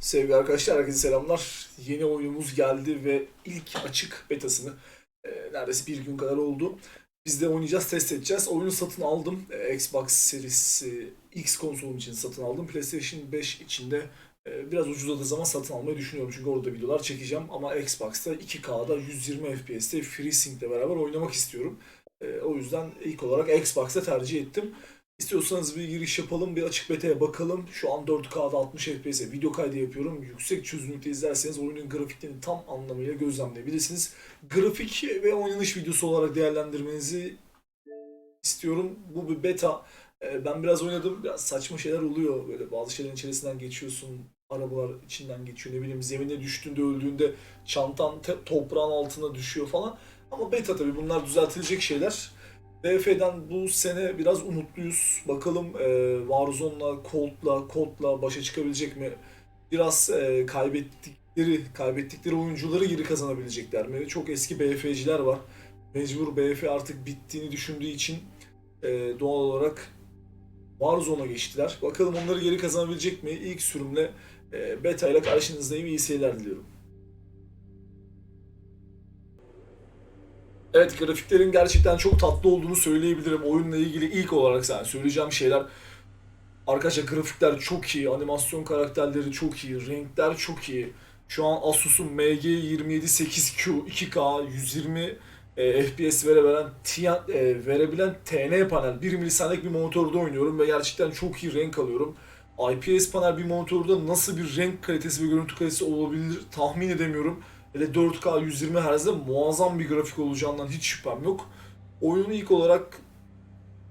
Sevgili arkadaşlar, herkese selamlar. Yeni oyunumuz geldi ve ilk açık betasını e, neredeyse bir gün kadar oldu. Biz de oynayacağız, test edeceğiz. Oyunu satın aldım. E, Xbox serisi X konsolum için satın aldım. PlayStation 5 içinde e, biraz ucuzladığı zaman satın almayı düşünüyorum. Çünkü orada videolar çekeceğim. Ama Xbox'ta 2K'da 120 FPS'te FreeSync ile beraber oynamak istiyorum. E, o yüzden ilk olarak Xbox'ta tercih ettim. İstiyorsanız bir giriş yapalım, bir açık beta'ya bakalım. Şu an 4K'da 60 FPS'e video kaydı yapıyorum. Yüksek çözünürlükte izlerseniz oyunun grafiklerini tam anlamıyla gözlemleyebilirsiniz. Grafik ve oynanış videosu olarak değerlendirmenizi istiyorum. Bu bir beta. Ee, Ben biraz oynadım. Biraz saçma şeyler oluyor. Böyle bazı şeylerin içerisinden geçiyorsun. Arabalar içinden geçiyor. Ne bileyim zemine düştüğünde öldüğünde çantan toprağın altına düşüyor falan. Ama beta tabii bunlar düzeltilecek şeyler. BF'den bu sene biraz umutluyuz. Bakalım e, Warzone'la, Colt'la, Colt'la başa çıkabilecek mi? Biraz e, kaybettikleri, kaybettikleri oyuncuları geri kazanabilecekler mi? Çok eski BF'ciler var. Mecbur BF artık bittiğini düşündüğü için e, doğal olarak Warzone'a geçtiler. Bakalım onları geri kazanabilecek mi? İlk sürümle e, beta ile karşınızdayım. İyi seyirler diliyorum. Evet grafiklerin gerçekten çok tatlı olduğunu söyleyebilirim. Oyunla ilgili ilk olarak yani söyleyeceğim şeyler Arkadaşlar grafikler çok iyi, animasyon karakterleri çok iyi, renkler çok iyi. Şu an Asus'un MG278Q 2K 120 e, FPS verebilen, TN, e, verebilen TN panel 1 milisaniyek bir monitörde oynuyorum ve gerçekten çok iyi renk alıyorum. IPS panel bir monitörde nasıl bir renk kalitesi ve görüntü kalitesi olabilir tahmin edemiyorum. Hele 4K 120 Hz'de muazzam bir grafik olacağından hiç şüphem yok. Oyunu ilk olarak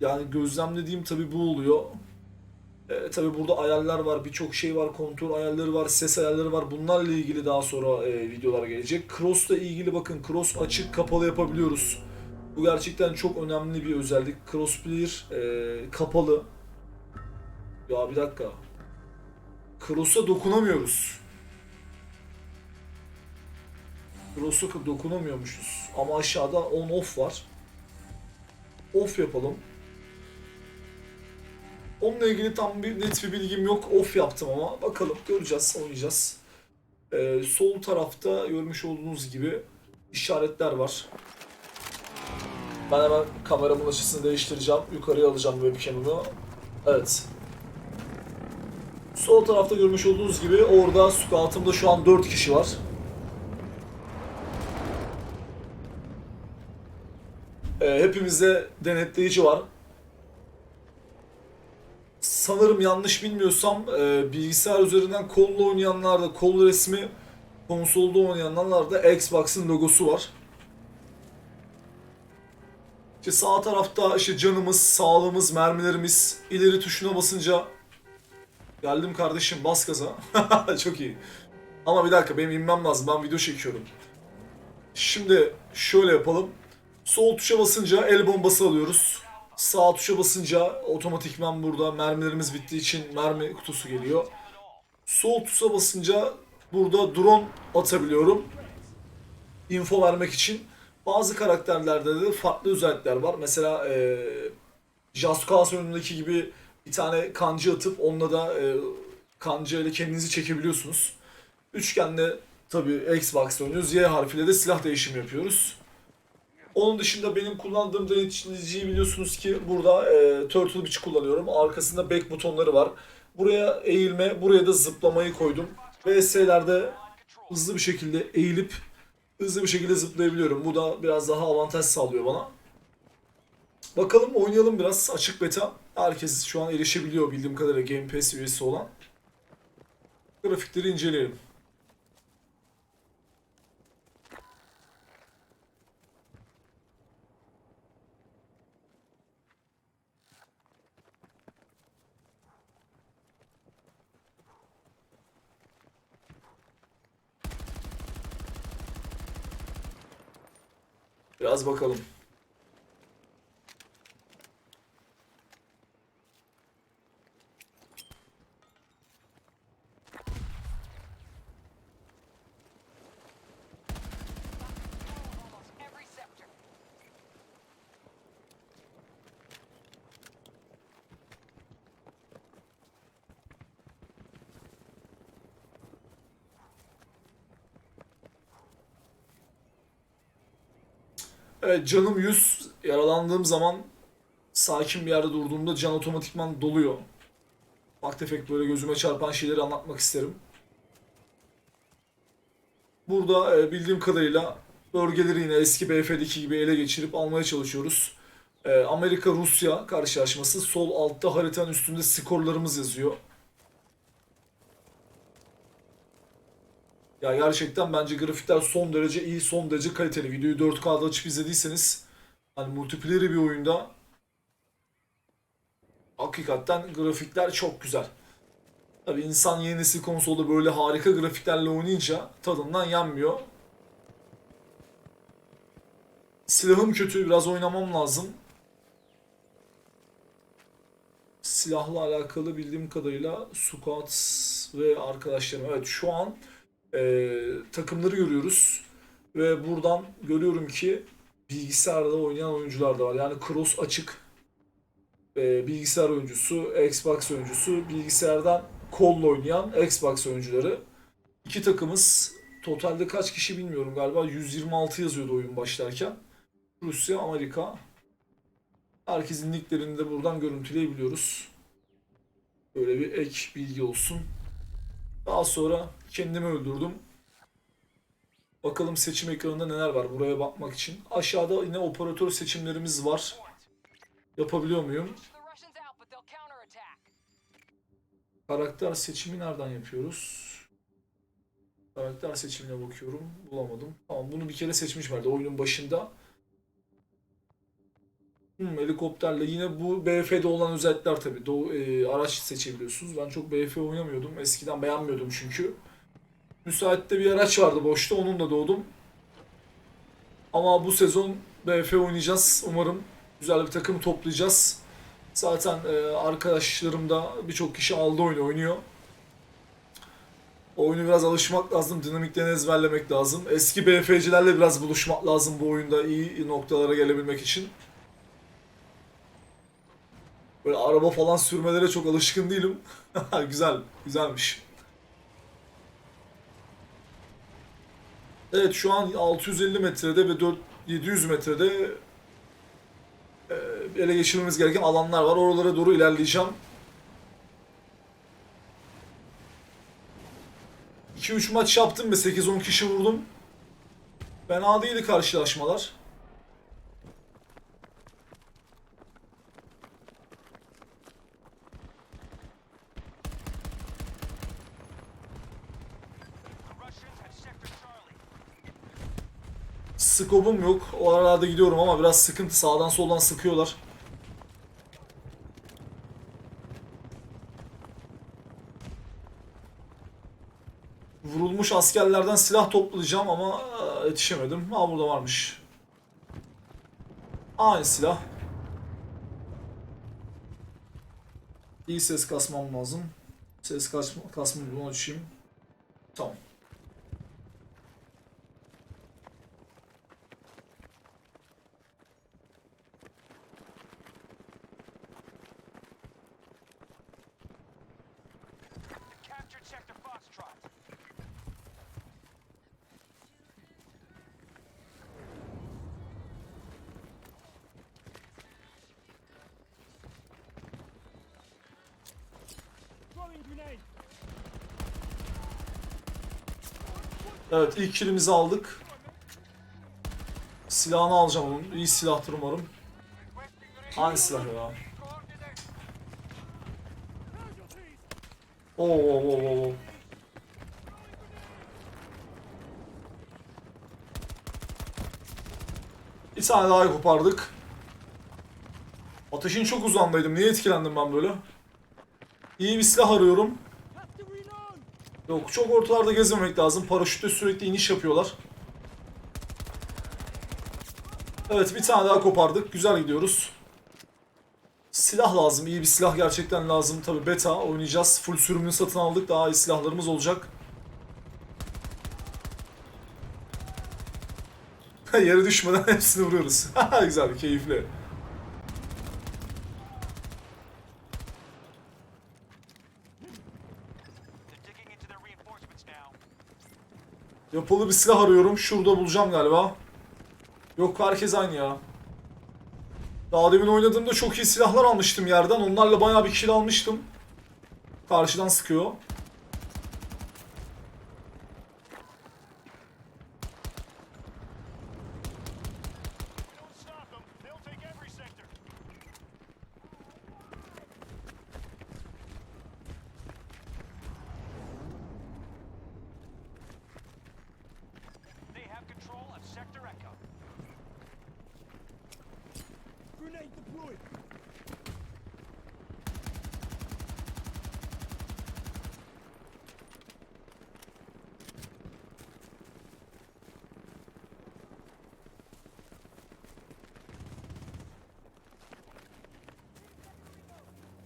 yani gözlemlediğim tabi bu oluyor. E, tabi burada ayarlar var, birçok şey var, kontrol ayarları var, ses ayarları var. Bunlarla ilgili daha sonra e, videolar gelecek. Cross'la ilgili bakın cross açık kapalı yapabiliyoruz. Bu gerçekten çok önemli bir özellik. Crossplayer e, kapalı. Ya bir dakika. Cross'a dokunamıyoruz. Cross'a dokunamıyormuşuz. Ama aşağıda on off var. Off yapalım. Onunla ilgili tam bir net bir bilgim yok. Off yaptım ama bakalım göreceğiz, oynayacağız. Ee, sol tarafta görmüş olduğunuz gibi işaretler var. Ben hemen kameramın açısını değiştireceğim. Yukarıya alacağım webcam'ımı. Evet. Sol tarafta görmüş olduğunuz gibi orada scout'ımda şu an 4 kişi var. Ee, hepimizde denetleyici var. Sanırım yanlış bilmiyorsam e, bilgisayar üzerinden kolla oynayanlarda kol resmi konsolda oynayanlarda Xbox'ın logosu var. İşte sağ tarafta işte canımız, sağlığımız, mermilerimiz. ileri tuşuna basınca geldim kardeşim bas gaza. Çok iyi. Ama bir dakika benim inmem lazım. Ben video çekiyorum. Şimdi şöyle yapalım. Sol tuşa basınca el bombası alıyoruz. Sağ tuşa basınca otomatikman burada mermilerimiz bittiği için mermi kutusu geliyor. Sol tuşa basınca burada drone atabiliyorum. Info vermek için. Bazı karakterlerde de farklı özellikler var. Mesela e, Cause oyunundaki gibi bir tane kancı atıp onunla da e, kancı ile kendinizi çekebiliyorsunuz. Üçgenle tabii Xbox oynuyoruz. Y harfiyle de silah değişimi yapıyoruz. Onun dışında benim kullandığım denetçiliciyi biliyorsunuz ki burada e, Turtle Beach kullanıyorum. Arkasında back butonları var. Buraya eğilme, buraya da zıplamayı koydum. VS'lerde hızlı bir şekilde eğilip hızlı bir şekilde zıplayabiliyorum. Bu da biraz daha avantaj sağlıyor bana. Bakalım oynayalım biraz. Açık beta. Herkes şu an erişebiliyor bildiğim kadarıyla Game Pass üyesi olan. Grafikleri inceleyelim. Biraz bakalım. Evet canım 100. Yaralandığım zaman sakin bir yerde durduğumda can otomatikman doluyor. Ufak tefek böyle gözüme çarpan şeyleri anlatmak isterim. Burada e, bildiğim kadarıyla bölgeleri yine eski BF'deki gibi ele geçirip almaya çalışıyoruz. E, Amerika-Rusya karşılaşması sol altta haritanın üstünde skorlarımız yazıyor. Ya gerçekten bence grafikler son derece iyi, son derece kaliteli. Videoyu 4K'da açıp izlediyseniz hani multiplayer'i bir oyunda hakikaten grafikler çok güzel. Tabi insan yeni nesil konsolda böyle harika grafiklerle oynayınca tadından yanmıyor. Silahım kötü, biraz oynamam lazım. Silahla alakalı bildiğim kadarıyla squad ve arkadaşlarım. Evet şu an e, takımları görüyoruz. Ve buradan görüyorum ki bilgisayarda oynayan oyuncular da var. Yani cross açık. E, bilgisayar oyuncusu, Xbox oyuncusu, bilgisayardan kolla oynayan Xbox oyuncuları. İki takımız. Totalde kaç kişi bilmiyorum galiba 126 yazıyordu oyun başlarken. Rusya, Amerika. Herkesin nicklerini de buradan görüntüleyebiliyoruz. Böyle bir ek bilgi olsun. Daha sonra kendimi öldürdüm. Bakalım seçim ekranında neler var buraya bakmak için. Aşağıda yine operatör seçimlerimiz var. Yapabiliyor muyum? Karakter seçimi nereden yapıyoruz? Karakter seçimine bakıyorum. Bulamadım. Tamam bunu bir kere seçmiş vardı oyunun başında. Helikopterle yine bu BF'de olan özellikler tabii. Do e, araç seçebiliyorsunuz. Ben çok BF oynamıyordum. Eskiden beğenmiyordum çünkü. Müsaitte bir araç vardı boşta. Onunla doğdum. Ama bu sezon BF oynayacağız. Umarım güzel bir takım toplayacağız. Zaten e, arkadaşlarım da birçok kişi aldı oyunu oynuyor. Oyunu biraz alışmak lazım, dinamiklerini ezberlemek lazım. Eski BF'cilerle biraz buluşmak lazım bu oyunda iyi noktalara gelebilmek için. Böyle araba falan sürmelere çok alışkın değilim. Güzel, güzelmiş. Evet şu an 650 metrede ve 4 700 metrede e, ele geçirmemiz gereken alanlar var. Oralara doğru ilerleyeceğim. 2-3 maç yaptım ve 8-10 kişi vurdum. Fena değildi karşılaşmalar. Skobum yok. O aralarda gidiyorum ama biraz sıkıntı. Sağdan soldan sıkıyorlar. Vurulmuş askerlerden silah toplayacağım ama e, yetişemedim. Ha burada varmış. Aynı silah. İyi ses kasmam lazım. Ses kasma, kasmayı bunu açayım. Tamam. Evet ilk kilimizi aldık. Silahını alacağım onun. İyi silahtır umarım. Hangi silah ya? Oo, oo, oo, oo, oo. Bir tane daha kopardık. Ateşin çok uzandaydım. Niye etkilendim ben böyle? İyi bir silah arıyorum. Yok çok ortalarda gezmemek lazım. Paraşütle sürekli iniş yapıyorlar. Evet bir tane daha kopardık. Güzel gidiyoruz. Silah lazım. iyi bir silah gerçekten lazım. Tabi beta oynayacağız. Full sürümünü satın aldık. Daha iyi silahlarımız olacak. Yere düşmeden hepsini vuruyoruz. Güzel, keyifli. Yapılı bir silah arıyorum. Şurada bulacağım galiba. Yok herkes aynı ya. Daha demin oynadığımda çok iyi silahlar almıştım yerden. Onlarla bayağı bir kill almıştım. Karşıdan sıkıyor.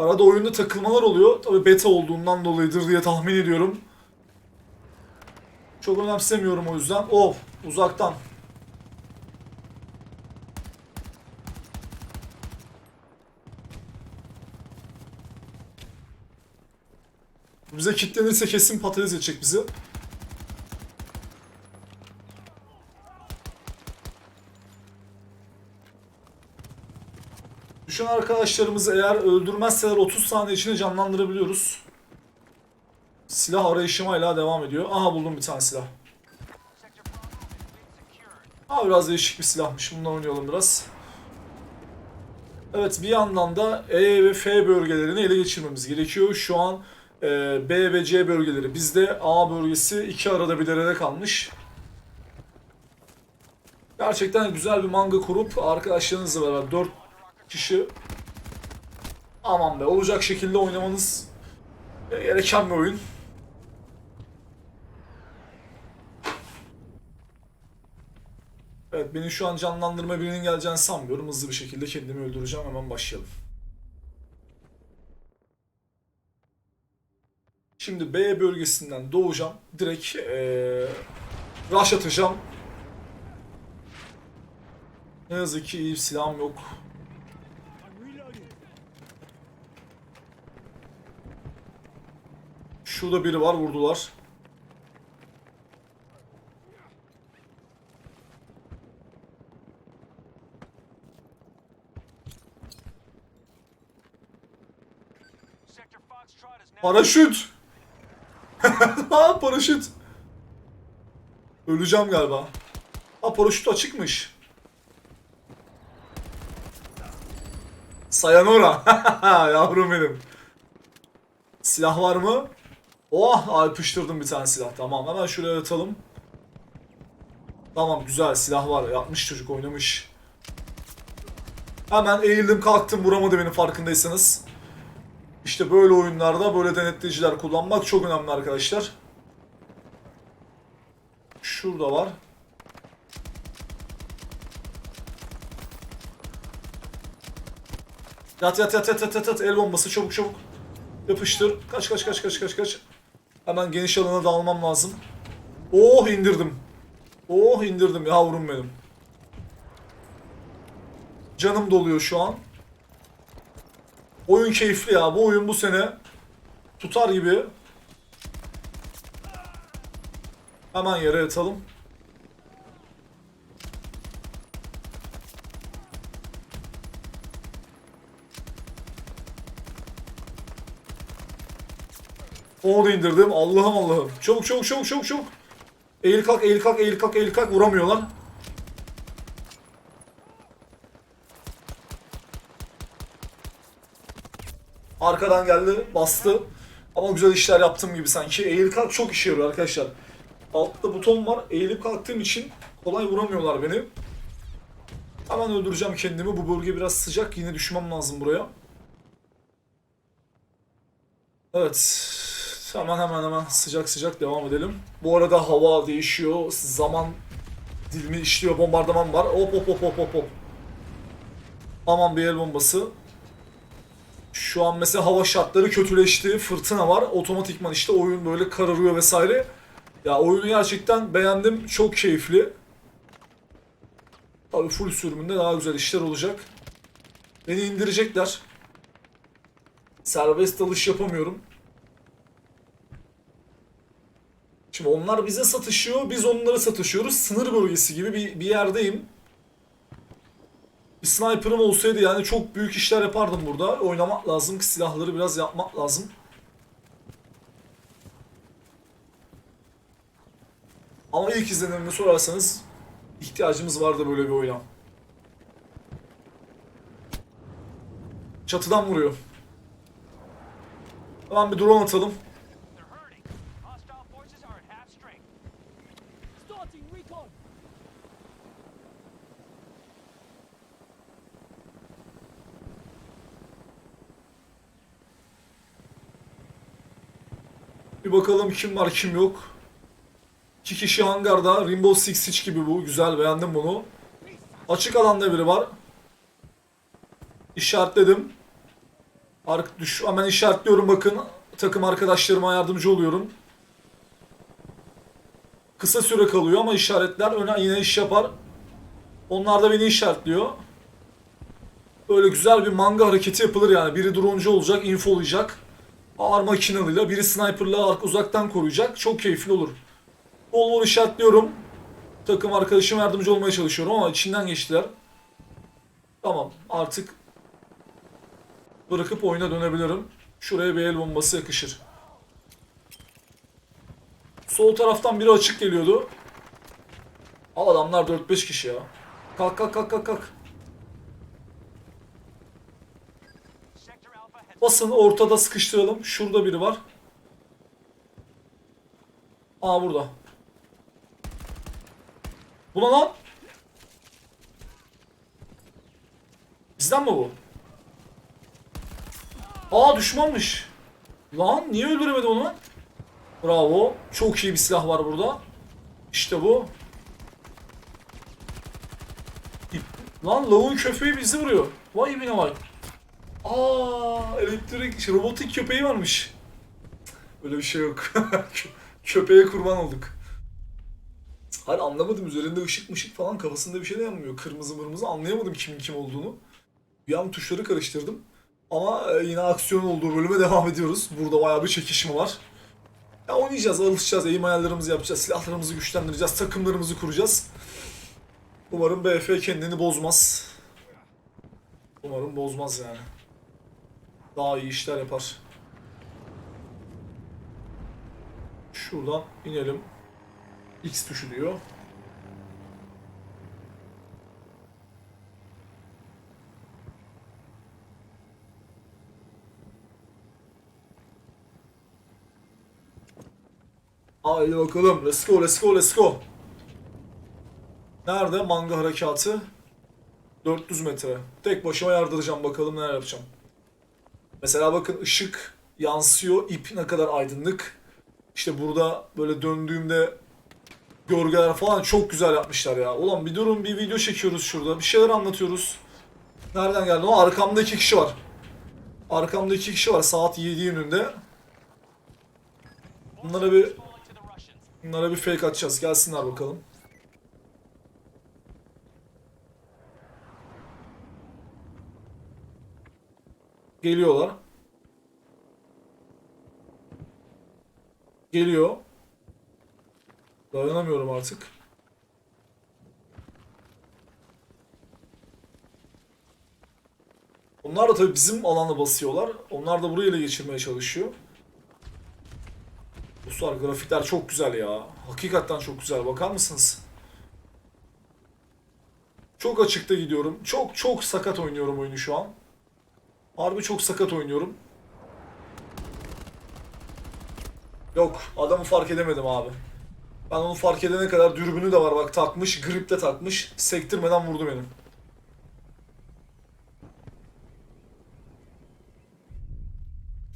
Arada oyunda takılmalar oluyor. Tabi beta olduğundan dolayıdır diye tahmin ediyorum. Çok önemsemiyorum o yüzden. Of uzaktan. Bize kilitlenirse kesin patates edecek bizi. Düşen arkadaşlarımızı eğer öldürmezseler 30 saniye içinde canlandırabiliyoruz. Silah arayışıma hala devam ediyor. Aha buldum bir tane silah. Ha biraz değişik bir silahmış. Bundan oynayalım biraz. Evet bir yandan da E ve F bölgelerini ele geçirmemiz gerekiyor. Şu an B ve C bölgeleri bizde. A bölgesi iki arada bir derede kalmış. Gerçekten güzel bir manga kurup arkadaşlarınızla beraber 4 kişi aman be olacak şekilde oynamanız gereken bir oyun. Evet beni şu an canlandırma birinin geleceğini sanmıyorum. Hızlı bir şekilde kendimi öldüreceğim. Hemen başlayalım. Şimdi B bölgesinden doğacağım. Direkt ee, rush atacağım. Ne yazık ki iyi silahım yok. Şurada biri var vurdular. Paraşüt! ha paraşüt! Öleceğim galiba. Ha paraşüt açıkmış. Sayanora. Yavrum benim. Silah var mı? Oh alpıştırdım bir tane silah. Tamam hemen şuraya atalım. Tamam güzel silah var. Yapmış çocuk oynamış. Hemen eğildim kalktım vuramadı beni farkındaysanız. İşte böyle oyunlarda böyle denetleyiciler kullanmak çok önemli arkadaşlar. Şurada var. Yat yat yat yat yat yat, yat. el bombası çabuk çabuk. Yapıştır. Kaç kaç kaç kaç kaç kaç. Hemen geniş alana dağılmam lazım. Oh indirdim. Oh indirdim yavrum benim. Canım doluyor şu an. Oyun keyifli ya. Bu oyun bu sene tutar gibi. Hemen yere yatalım. Onu da indirdim. Allah'ım Allah'ım. Çabuk çabuk çabuk çabuk çabuk. Eğil kalk eğil kalk eğil kalk eğil kalk vuramıyorlar. Arkadan geldi, bastı. Ama güzel işler yaptığım gibi sanki. Eğil kalk çok işe yarıyor arkadaşlar. Altta buton var. Eğilip kalktığım için kolay vuramıyorlar beni. Hemen öldüreceğim kendimi. Bu bölge biraz sıcak. Yine düşmem lazım buraya. Evet. Hemen hemen hemen sıcak sıcak devam edelim. Bu arada hava değişiyor. Zaman dilimi işliyor. Bombardıman var. Hop hop hop hop hop hop. Aman bir el bombası. Şu an mesela hava şartları kötüleşti. Fırtına var. Otomatikman işte oyun böyle kararıyor vesaire. Ya oyunu gerçekten beğendim. Çok keyifli. Tabii full sürümünde daha güzel işler olacak. Beni indirecekler. Serbest dalış yapamıyorum. Şimdi onlar bize satışıyor, biz onlara satışıyoruz. Sınır bölgesi gibi bir, bir yerdeyim. Bir sniper'ım olsaydı yani çok büyük işler yapardım burada. Oynamak lazım ki silahları biraz yapmak lazım. Ama ilk izlenimimi sorarsanız ihtiyacımız vardı böyle bir oyuna. Çatıdan vuruyor. Hemen bir drone atalım. Bir bakalım kim var kim yok. İki kişi hangarda. Rainbow Six Siege gibi bu. Güzel beğendim bunu. Açık alanda biri var. İşaretledim. Ark düş hemen işaretliyorum bakın. Takım arkadaşlarıma yardımcı oluyorum. Kısa süre kalıyor ama işaretler öne yine iş yapar. Onlar da beni işaretliyor. Böyle güzel bir manga hareketi yapılır yani. Biri droncu olacak, infolayacak. Ağır makinalıyla, biri sniperla uzaktan koruyacak. Çok keyifli olur. Bol bol işaretliyorum. Takım arkadaşım yardımcı olmaya çalışıyorum ama içinden geçtiler. Tamam artık bırakıp oyuna dönebilirim. Şuraya bir el bombası yakışır. Sol taraftan biri açık geliyordu. Al adamlar 4-5 kişi ya. Kalk kalk kalk kalk kalk. Basın ortada sıkıştıralım. Şurada biri var. Aa burada. Bu ne lan? Bizden mi bu? Aa düşmanmış. Lan niye öldüremedi onu? Bravo. Çok iyi bir silah var burada. İşte bu. Lan lavun köpeği bizi vuruyor. Vay ibine vay. Aa, elektrik şey, robotik köpeği varmış. Öyle bir şey yok. Kö- Köpeğe kurban olduk. Hayır anlamadım üzerinde ışık mışık falan kafasında bir şey de yanmıyor. Kırmızı mırmızı anlayamadım kimin kim olduğunu. Bir an tuşları karıştırdım. Ama e, yine aksiyon olduğu bölüme devam ediyoruz. Burada bayağı bir çekişme var. Ya oynayacağız, alışacağız, eğim ayarlarımızı yapacağız, silahlarımızı güçlendireceğiz, takımlarımızı kuracağız. Umarım BF kendini bozmaz. Umarım bozmaz yani. Daha iyi işler yapar. Şuradan inelim. X tuşu diyor. Haydi bakalım. Let's go, let's go, let's go. Nerede manga harekatı? 400 metre. Tek başıma yardıracağım bakalım neler yapacağım. Mesela bakın ışık yansıyor. ip ne kadar aydınlık. İşte burada böyle döndüğümde gölgeler falan çok güzel yapmışlar ya. Ulan bir durun bir video çekiyoruz şurada. Bir şeyler anlatıyoruz. Nereden geldi? O arkamda iki kişi var. Arkamda iki kişi var saat 7 yönünde. Bunlara bir bunlara bir fake atacağız. Gelsinler bakalım. Geliyorlar. Geliyor. Dayanamıyorum artık. Onlar da tabii bizim alana basıyorlar. Onlar da burayı ele geçirmeye çalışıyor. Dostlar grafikler çok güzel ya. Hakikaten çok güzel. Bakar mısınız? Çok açıkta gidiyorum. Çok çok sakat oynuyorum oyunu şu an. Harbi çok sakat oynuyorum. Yok adamı fark edemedim abi. Ben onu fark edene kadar dürbünü de var bak takmış. Grip de takmış. Sektirmeden vurdu benim.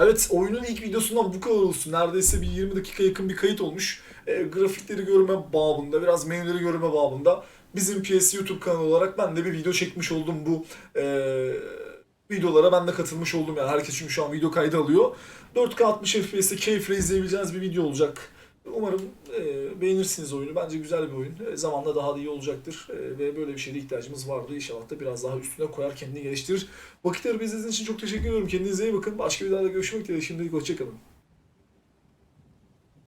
Evet oyunun ilk videosundan bu kadar olsun. Neredeyse bir 20 dakika yakın bir kayıt olmuş. E, grafikleri görme babında, biraz menüleri görme babında. Bizim PS YouTube kanalı olarak ben de bir video çekmiş oldum bu e, videolara ben de katılmış oldum yani. Herkes çünkü şu an video kaydı alıyor. 4K 60 FPS'te keyifle izleyebileceğiniz bir video olacak. Umarım e, beğenirsiniz oyunu. Bence güzel bir oyun. E, zamanla daha da iyi olacaktır. E, ve böyle bir şeye de ihtiyacımız vardı. İnşallah da biraz daha üstüne koyar kendini geliştirir. Vakit ayırıp izlediğiniz için çok teşekkür ediyorum. Kendinize iyi bakın. Başka videolarda görüşmek dileğiyle. Şimdilik hoşçakalın.